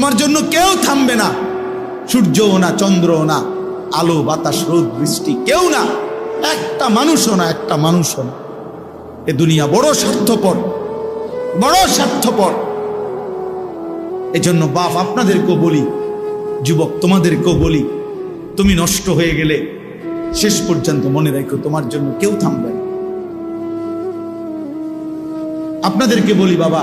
তোমার জন্য কেউ থামবে না। সূর্যও না, চন্দ্রও না, আলো, বাতাস, রোদ, বৃষ্টি, কেউ না। একটা মানুষও না, একটা মানুষও না। এ দুনিয়া বড় স্বার্থপর বড় স্বার্থপর। এজন্য বাপ, আপনাদেরকেও বলি, যুবক, তোমাদেরকেও বলি, তুমি নষ্ট হয়ে গেলে শেষ পর্যন্ত মনে রাখো, তোমার জন্য কেউ থামবে আপনাদেরকে বলি, বাবা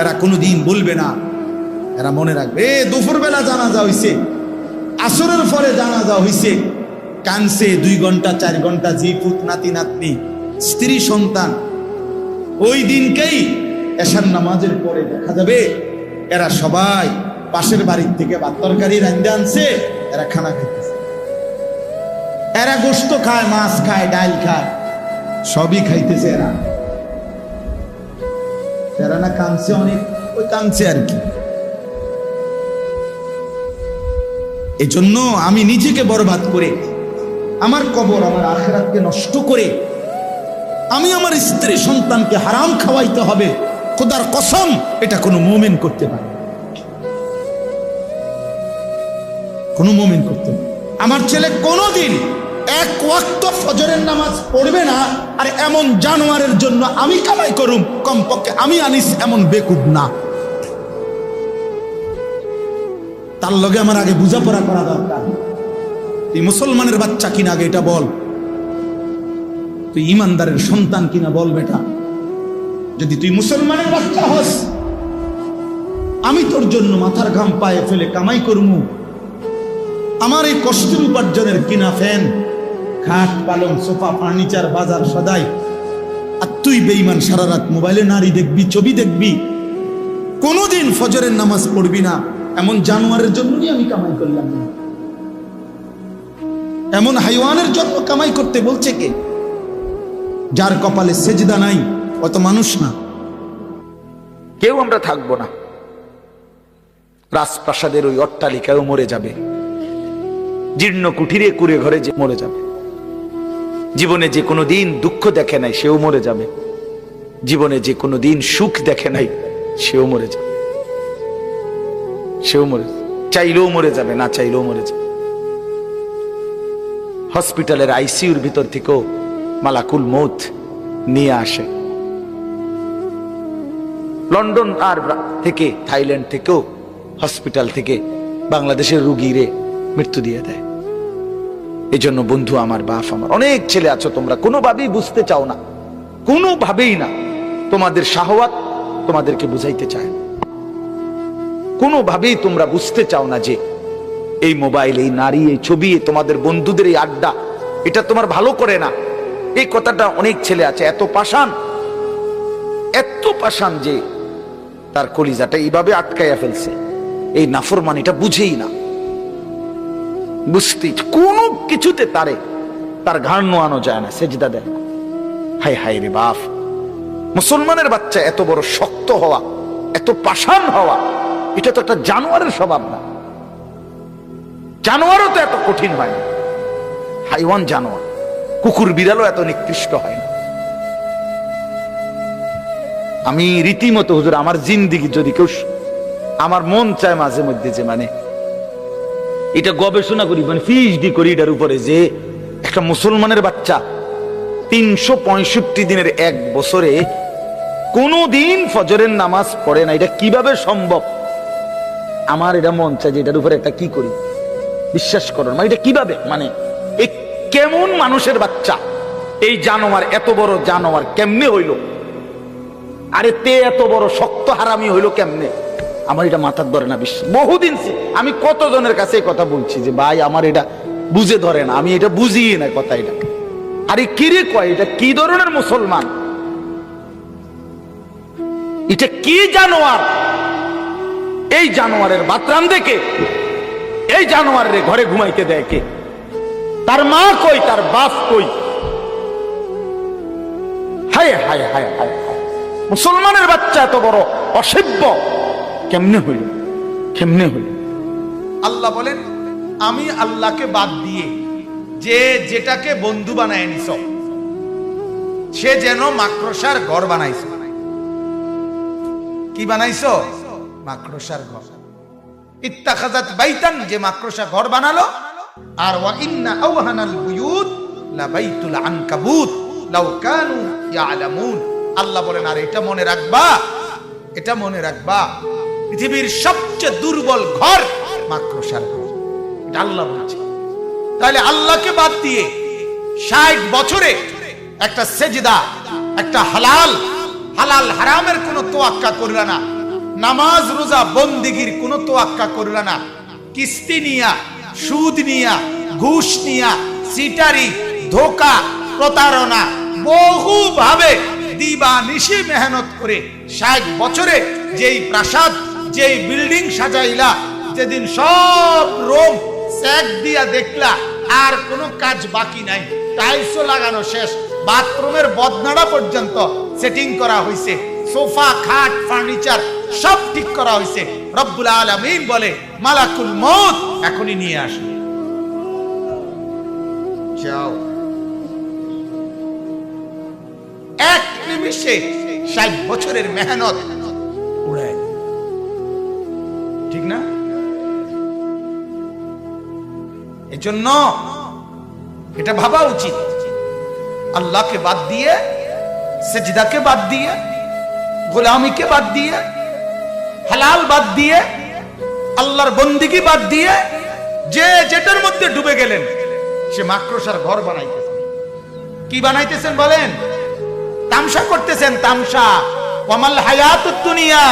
এরা কোনোদিন বলবে না। এরা মনে রাখবে, এ দুপুর বেলা জানাজা হইছে, আসরের পরে জানাজা হইছে। কানছে দুই ঘণ্টা, চার ঘণ্টা, জি পুত, নাতি, নাতনি, স্ত্রী, সন্তান। ওই দিনকেই এশার নামাজের পরে দেখা যাবে, এরা সবাই পাশের বাড়ির থেকে বা তরকারি রান্ধে আনছে, এরা খানা খাইতেছে। এরা গোস্ত খায়, মাছ খায়, ডাল খায়, সবই খাইতেছে এরা। এরা না কাঁদছে অনেক, ওই কাঁদছে আর কি। এজন্য আমি নিজেকে বরবাদ করে, আমার কবর, আমার আখেরাতকে নষ্ট করে, আমি আমার স্ত্রী, সন্তানকে হারাম খাওয়াইতে হবে। খোদার কসম, এটা কোনো মোমেন করতে পারে কোনো মোমেন করতে পারে আমার ছেলে কোনোদিন এক ওয়াক্ত ফজরের নামাজ পড়বে না, আর এমন জানোয়ারের জন্য আমি কামাই করুম, কমপক্ষে আমি আনিস এমন বেকুব না। তার লগে আমার আগে বোঝাপড়া করা দরকার। তুই মুসলমানের বাচ্চা কিনা আগে এটা বল। তুই ইমানদারের সন্তান কিনা বল বেটা। যদি তুই মুসলমানের বাচ্চা হস, আমি তোর জন্য মাথার ঘাম পায়ে ফেলে কামাই করমু। আমার এই কষ্টের উপার্জনের কিনা ফ্যান খাট পালং, সোফা, ফার্নিচার, বাজার, সদাই। আর তুই বেইমান সারা রাত মোবাইলে নারী দেখবি, ছবি দেখবি। কোনোদিন ফজরের নামাজ পড়বি না। এমন জানোয়ারের জন্যই আমি কামাই করলাম। এমন হাইওয়ানের জন্য কামাই করতে বলছে কে? যার কপালে সেজদা নাই, অত মানুষ না। কেউ আমরা থাকব না। রাজপ্রাসাদের ওই অট্টালিকায়ও মরে যাবে। জীর্ণ কুঠিরে কুড়ে ঘরে যে মরে যাবে। জীবনে যে কোনো দিন দুঃখ দেখে নাই, সেও মরে যাবে। জীবনে যে কোনো দিন সুখ দেখে নাই, সেও মরে যাবে। সেও মরে চাইলেও মরে যাবে, না চাইলেও মরে যাবে। হসপিটালের আইসিইউর ভিতর থেকেও মালাকুল মৌত নিয়ে আসে। লন্ডন আর থেকে, থাইল্যান্ড থেকেও, হসপিটাল থেকে বাংলাদেশের রুগীরে মৃত্যু দিয়ে দেয়। এই জন্য বন্ধু আমার বাপ আমার, অনেক ছেলে আছো তোমরা, কোনোভাবেই বুঝতে চাও না, কোনোভাবেই না, তোমাদের শাহওয়াত তোমাদেরকে বুঝাইতে চায় না। কোনোভাবেই তোমরা বুঝতে চাও না যে এই মোবাইল, এই নারী, এই ছবি তোমাদের বন্ধুদের এই আড্ডা, এটা তোমার ভালো করে না। এই কথাটা অনেক ছেলে আছে, এত পাষাণ এত পাষাণ যে তার কলিজাটা এইভাবে আটকাইয়া ফেলছে। এই নাফরমানিটা বুঝেই না। বুঝতে কোনো কিছুতে তারে তার ঘাড় নোয়ানো যায় না, সেজদা দেয়। হাই হাই রে বাপ। মুসলমানের বাচ্চা এত বড় শক্ত হওয়া, এত পাষাণ হওয়া, এটা তো একটা জানোয়ারের স্বভাব না। জানোয়ারও তো এত কঠিন হয় না। হাইওয়ান জানোয়ার, কুকুর বিড়ালও এত নিকৃষ্ট হয় না। আমি রীতিমতো হুজুর, আমার জিন্দিগি যদি কেউ আমার মন চায় মাঝে মধ্যে যে মানে এটা গবেষণা করি মানে পিএইচডি করি এটার উপরে যে একটা মুসলমানের বাচ্চা তিনশো পঁয়ষট্টি দিনের এক বছরে কোনো দিন ফজরের নামাজ পড়ে না। এটা কীভাবে সম্ভব? আমার এটা মন চায় যে এটার উপরে একটা কি করি? বিশ্বাস করো মানে এটা কীভাবে? মানে এই কেমন মানুষের বাচ্চা? এই জানোয়ার, এত বড় জানোয়ার কেমনে হইল? আরে তে এত বড় শক্ত হারামি হইল কেমনে? আমার এটা মাথার ধরে না বিশ্বাস। বহুদিন আমি কতজনের কাছে কথা বলছি যে, ভাই, আমার এটা বুঝে ধরে না। আমি এটা বুঝি না কথা এটা। আরে কিরে কয়, এটা কি ধরনের মুসলমান? এটা কি জানোয়ার? এই জানোয়ারের বাতরান দেখে, এই জানোয়ারের ঘরে ঘুমাইতে কে? তার মা কই, তার বাপ কই? হায় হায় হায় হায়। মুসলমানের বাচ্চা এত বড়, অসভ্য। কেমনে হইল কেমনে হইল আল্লাহ বলেন, আমি আল্লাহকে বাদ দিয়ে যে যেটাকে বন্ধু বানায় নিছ, সে যেন মাকড়সার ঘর বানাইছ। কি বানাইছো? মাকড়সার ঘর। ইত্তাখাজাত বাইতান, যে মাকড়সা ঘর বানালো, আর ওয়া ইন্না আওহানাল বুয়ুত লা বাইতুল আনকাবুত, লাউ কানু ইয়ালামুন। আল্লাহ বলেন, আর এটা মনে রাখবা, এটা মনে রাখবা। পৃথিবীর সবচেয়ে দুর্বল ঘর মাকড়সার ঘর। এটা আল্লাহ বলছে। তাহলে আল্লাহকে বাদ দিয়ে ষাট বছরে একটা সেজদা, একটা হালাল হালাল হারামের কোনো তোয়াক্কা করবে না। নামাজ, রোজা, বন্দিগির কোনো তোয়াক্কা করবে না। কিস্তি নিয়া, সুদ নিয়া, ঘুষ নিয়া, সিটারি, ধোকা, প্রতারণা, বহুভাবে দিবা নিশি মেহনত করে ষাট বছরে যেই প্রাসাদ যেই বিল্ডিং সাজাইলা, যেদিন সব রোম স্যাক দিয়া দেখলা, আর কোনো কাজ বাকি নাই। টাইলসও লাগানো শেষ। বাথরুমের বদনাড়া পর্যন্ত সেটিং করা হয়েছে সোফা, খাট, ফার্নিচার সব ঠিক করা হয়েছে রব্বুল আলামিন বলে, মালাকুল মউত, এখনই নিয়ে আসবে যাও। এক নিমিষে ষাট বছরের মেহনত। উড়ায়। এজন্য এটা ভাবা উচিত। আল্লাহকে বাদ দিয়ে, সেজদাকে বাদ দিয়ে, গোলামিকে বাদ দিয়ে, হালাল বাদ দিয়ে, আল্লাহর বন্দিকে বাদ দিয়ে যে যেটার মধ্যে ডুবে গেলেন, সে মাকড়সার ঘর বানাইতেছেন। কি বানাইতেছেন বলেন? তামসা করতেছেন তামসা। ওয়ামাল হায়াতুদ দুনিয়া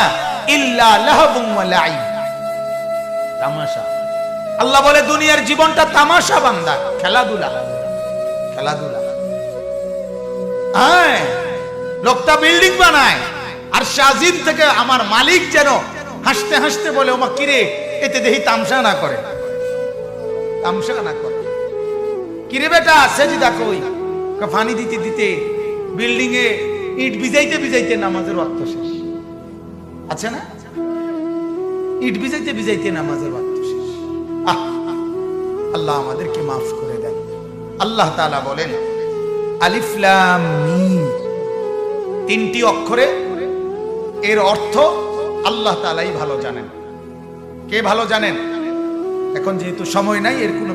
ইল্লা লাহবুম ওয়া লাইব। তামাশা। আল্লাহ বলে, দুনিয়ার জীবনটা তামাশা বান্দা, খেলাধুলা। খেলাধুলা। হ্যাঁ লোকটা বিল্ডিং বানায়, আর শাজিম থেকে আমার মালিক যেন হাসতে হাসতে বলে, ওমা, কিরে, এতে দেখি তামসা না করে। তামসা না করে। কিরে বেটা, সেজিদা কই? পানি দিতে দিতে বিল্ডিং এ ইট ভিজাইতে ভিজাইতে নামাজের ওয়াক্ত শেষ। আছে না? ইট ভিজাইতে ভিজাইতে নামাজের আহ আল্লাহ আমাদেরকে মাফ করে দেন। আল্লাহ তাআলা বলেন আলিফলাম তিনটি অক্ষরে এর অর্থ আল্লাহ তালাই ভালো জানেন। কে ভালো জানেন? এখন যেহেতু সময় নাই, এর কোনো